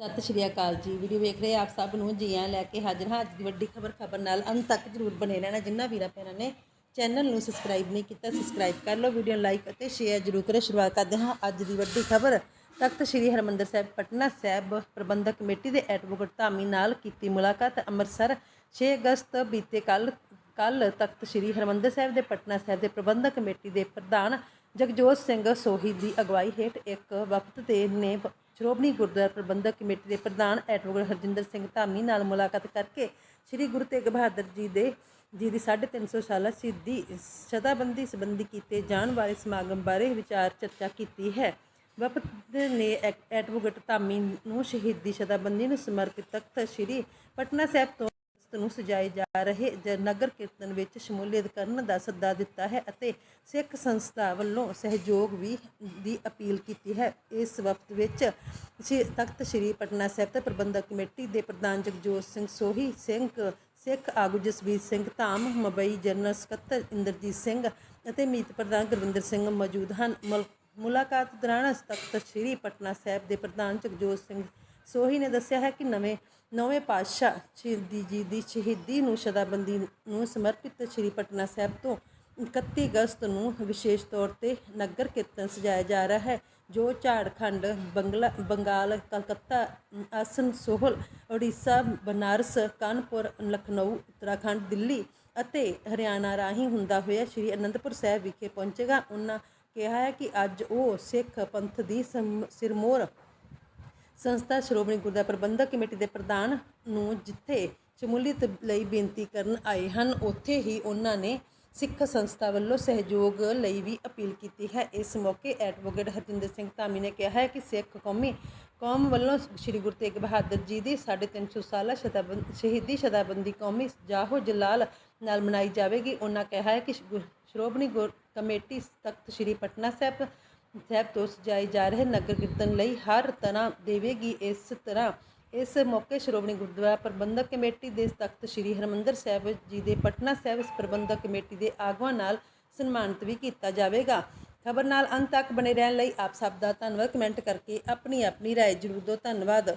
ਸਤਿ ਸ਼੍ਰੀ ਅਕਾਲ ਜੀ। ਵੀਡੀਓ ਵੇਖ ਰਹੇ ਆਪ ਸਭ ਨੂੰ ਜੀਆਂ ਲੈ ਕੇ ਹਾਜ਼ਰ ਹਾਂ। ਅੱਜ ਦੀ ਵੱਡੀ ਖਬਰ ਖਬਰ ਨਾਲ ਅੰਤ ਤੱਕ ਜਰੂਰ ਬਣੇ ਰਹਿਣਾ। ਜਿੰਨਾ ਵੀਰਾਂ ਭੈਣਾਂ ਨੇ ਚੈਨਲ ਨੂੰ ਸਬਸਕ੍ਰਾਈਬ ਨਹੀਂ ਕੀਤਾ ਸਬਸਕ੍ਰਾਈਬ ਕਰ ਲਓ, ਵੀਡੀਓ ਨੂੰ ਲਾਈਕ ਅਤੇ ਸ਼ੇਅਰ ਜਰੂਰ ਕਰੋ। ਸ਼ੁਰੂਆਤ ਕਰਦੇ ਹਾਂ ਅੱਜ ਦੀ ਵੱਡੀ ਖਬਰ। ਤਖਤ ਸ੍ਰੀ ਹਰਮੰਦਰ ਸਾਹਿਬ, ਪਟਨਾ ਸਾਹਿਬ ਪ੍ਰਬੰਧਕ ਕਮੇਟੀ ਦੇ ਐਡਵੋਕੇਟ ਧਾਮੀ ਨਾਲ ਕੀਤੀ ਮੁਲਾਕਾਤ। ਅੰਮ੍ਰਿਤਸਰ 6 ਅਗਸਤ ਬੀਤੇ ਕੱਲ ਕੱਲ ਤਖਤ ਸ੍ਰੀ ਹਰਮੰਦਰ ਸਾਹਿਬ ਦੇ ਪਟਨਾ ਸਾਹਿਬ ਦੇ ਪ੍ਰਬੰਧਕ ਕਮੇਟੀ ਦੇ ਪ੍ਰਧਾਨ ਜਗਜੋਤ ਸਿੰਘ ਸੋਹੀ ਦੀ ਅਗਵਾਈ ਹੇਠ ਇੱਕ ਵਫਦ 'ਤੇ ਨੇ ਸ਼੍ਰੋਮਣੀ ਗੁਰਦੁਆਰਾ ਪ੍ਰਬੰਧਕ ਕਮੇਟੀ ਦੇ ਪ੍ਰਧਾਨ ਐਡਵੋਕੇਟ ਹਰਜਿੰਦਰ ਸਿੰਘ ਧਾਮੀ ਨਾਲ ਮੁਲਾਕਾਤ ਕਰਕੇ ਸ੍ਰੀ ਗੁਰੂ ਤੇਗ ਬਹਾਦਰ ਜੀ ਦੇ, ਜੀ ਦੀ 350 ਸਾਲਾ ਸ਼ਹੀਦੀ ਸ਼ਤਾਬੰਦੀ ਸੰਬੰਧੀ ਕੀਤੇ ਜਾਣ ਵਾਲੇ ਸਮਾਗਮ ਬਾਰੇ ਵਿਚਾਰ ਚਰਚਾ ਕੀਤੀ ਹੈ। ਵਫਦ ਨੇ ਐਡਵੋਕੇਟ ਧਾਮੀ ਨੂੰ ਸ਼ਹੀਦੀ ਸ਼ਤਾਬੰਦੀ ਨੂੰ ਸਮਰਪਿਤ ਤਖਤ ਸ੍ਰੀ ਪਟਨਾ ਸਾਹਿਬ ਤੋਂ ਅਗਸਤ ਨੂੰ ਸਜਾਏ ਜਾ ਰਹੇ ਨਗਰ ਕੀਰਤਨ ਵਿੱਚ ਸ਼ਮੂਲੀਅਤ ਕਰਨ ਦਾ ਸੱਦਾ ਦਿੱਤਾ ਹੈ ਅਤੇ ਸਿੱਖ ਸੰਸਥਾ ਵੱਲੋਂ ਸਹਿਯੋਗ ਵੀ ਦੀ ਅਪੀਲ ਕੀਤੀ ਹੈ। ਇਸ ਵਕਤ ਵਿੱਚ ਤਖਤ ਸ੍ਰੀ ਪਟਨਾ ਸਾਹਿਬ ਤੇ ਪ੍ਰਬੰਧਕ ਕਮੇਟੀ ਦੇ ਪ੍ਰਧਾਨ ਜਗਜੋਤ ਸਿੰਘ ਸੋਹੀ, ਸਿੰਘ ਸਿੱਖ ਆਗੂ ਜਸਵੀਰ ਸਿੰਘ ਧਾਮ, ਮਬਈ ਜਨਰਲ ਸਕੱਤਰ ਇੰਦਰਜੀਤ ਸਿੰਘ ਅਤੇ ਮੀਤ ਪ੍ਰਧਾਨ ਗੁਰਵਿੰਦਰ ਸਿੰਘ ਮੌਜੂਦ ਹਨ। ਮੁਲ- ਮੁਲਾਕਾਤ ਦੌਰਾਨ ਤਖਤ ਸ੍ਰੀ ਪਟਨਾ ਸਾਹਿਬ ਦੇ ਪ੍ਰਧਾਨ ਜਗਜੋਤ ਸਿੰਘ ਸੋਹੀ ਨੇ ਦੱਸਿਆ ਹੈ ਕਿ ਨਵੇਂ, ਨੌਵੇਂ ਪਾਤਸ਼ਾਹ ਸ਼ਹੀਦੀ ਜੀ ਦੀ ਸ਼ਹੀਦੀ ਨੂੰ ਸ਼ਦਾਬੰਦੀ ਨੂੰ ਸਮਰਪਿਤ ਸ੍ਰੀ ਪਟਨਾ ਸਾਹਿਬ ਤੋਂ 31 ਅਗਸਤ ਨੂੰ ਵਿਸ਼ੇਸ਼ ਤੌਰ ਤੇ ਨਗਰ ਕੀਰਤਨ ਸਜਾਇਆ ਜਾ ਰਿਹਾ ਹੈ, ਜੋ ਝਾੜਖੰਡ ਬੰਗਲਾ, ਬੰਗਾਲ, ਕਲਕੱਤਾ ਆਸਨ ਸੋਹਲ, ਉੜੀਸਾ, ਬਨਾਰਸ, ਕਾਨਪੁਰ, ਲਖਨਊ, ਉੱਤਰਾਖੰਡ, ਦਿੱਲੀ ਅਤੇ ਹਰਿਆਣਾ ਰਾਹੀਂ ਹੁੰਦਾ ਹੋਇਆ ਸ੍ਰੀ ਅਨੰਦਪੁਰ ਸਾਹਿਬ ਵਿਖੇ ਪਹੁੰਚੇਗਾ। ਉਹਨਾਂ ਕਿਹਾ ਹੈ ਕਿ ਅੱਜ ਉਹ ਸਿੱਖ ਪੰਥ ਦੀ ਸਮ- ਸਿਰਮੌਰ ਸੰਸਥਾ ਸ਼੍ਰੋਮਣੀ ਗੁਰਦੁਆਰਾ ਪ੍ਰਬੰਧਕ ਕਮੇਟੀ ਦੇ ਪ੍ਰਧਾਨ ਨੂੰ ਜਿੱਥੇ ਸ਼ਮੂਲੀਅਤ ਲਈ ਬੇਨਤੀ ਕਰਨ ਆਏ ਹਨ, ਉੱਥੇ ਹੀ ਉਹਨਾਂ ਨੇ ਸਿੱਖ ਸੰਸਥਾ ਵੱਲੋਂ ਸਹਿਯੋਗ ਲਈ ਵੀ ਅਪੀਲ ਕੀਤੀ ਹੈ। ਇਸ ਮੌਕੇ ਐਡਵੋਕੇਟ ਹਰਜਿੰਦਰ ਸਿੰਘ ਧਾਮੀ ਨੇ ਕਿਹਾ ਹੈ ਕਿ ਸਿੱਖ ਕੌਮੀ ਕੌਮ ਵੱਲੋਂ ਸ੍ਰੀ ਗੁਰੂ ਤੇਗ ਬਹਾਦਰ ਜੀ ਦੀ 350 ਸਾਲਾ ਸ਼ਤਾਬੰਦ ਸ਼ਹੀਦੀ ਸ਼ਤਾਬੰਦੀ ਕੌਮੀ ਜਾਹੋ ਜਲਾਲ ਨਾਲ ਮਨਾਈ ਜਾਵੇਗੀ। ਉਹਨਾਂ ਕਿਹਾ ਹੈ ਕਿ ਗੁ- ਸ਼੍ਰੋਮਣੀ ਗੁਰ, ਕਮੇਟੀ ਤਖਤ ਸ੍ਰੀ ਪਟਨਾ ਸਾਹਿਬ ਸਾਹਿਬ ਤੋਂ ਸਜਾਏ ਜਾ ਰਹੇ ਨਗਰ ਕੀਰਤਨ ਲਈ ਹਰ ਤਰ੍ਹਾਂ ਦੇਵੇਗੀ ਇਸ ਤਰ੍ਹਾਂ ਇਸ ਮੌਕੇ ਸ਼੍ਰੋਮਣੀ ਗੁਰਦੁਆਰਾ ਪ੍ਰਬੰਧਕ ਕਮੇਟੀ ਦੇ ਤਖਤ ਸ੍ਰੀ ਹਰਮੰਦਰ ਸਾਹਿਬ ਜੀ ਦੇ ਪਟਨਾ ਸਾਹਿਬ ਪ੍ਰਬੰਧਕ ਕਮੇਟੀ ਦੇ ਆਗੂਆਂ ਨਾਲ ਸਨਮਾਨਿਤ ਵੀ ਕੀਤਾ ਜਾਵੇਗਾ ਖਬਰ ਨਾਲ ਅੰਤ ਤੱਕ ਬਣੇ ਰਹਿਣ ਲਈ ਆਪ ਸਭ ਦਾ ਧੰਨਵਾਦ ਕਮੈਂਟ ਕਰਕੇ ਆਪਣੀ ਆਪਣੀ رائے ਜ਼ਰੂਰ ਦਿਓ ਧੰਨਵਾਦ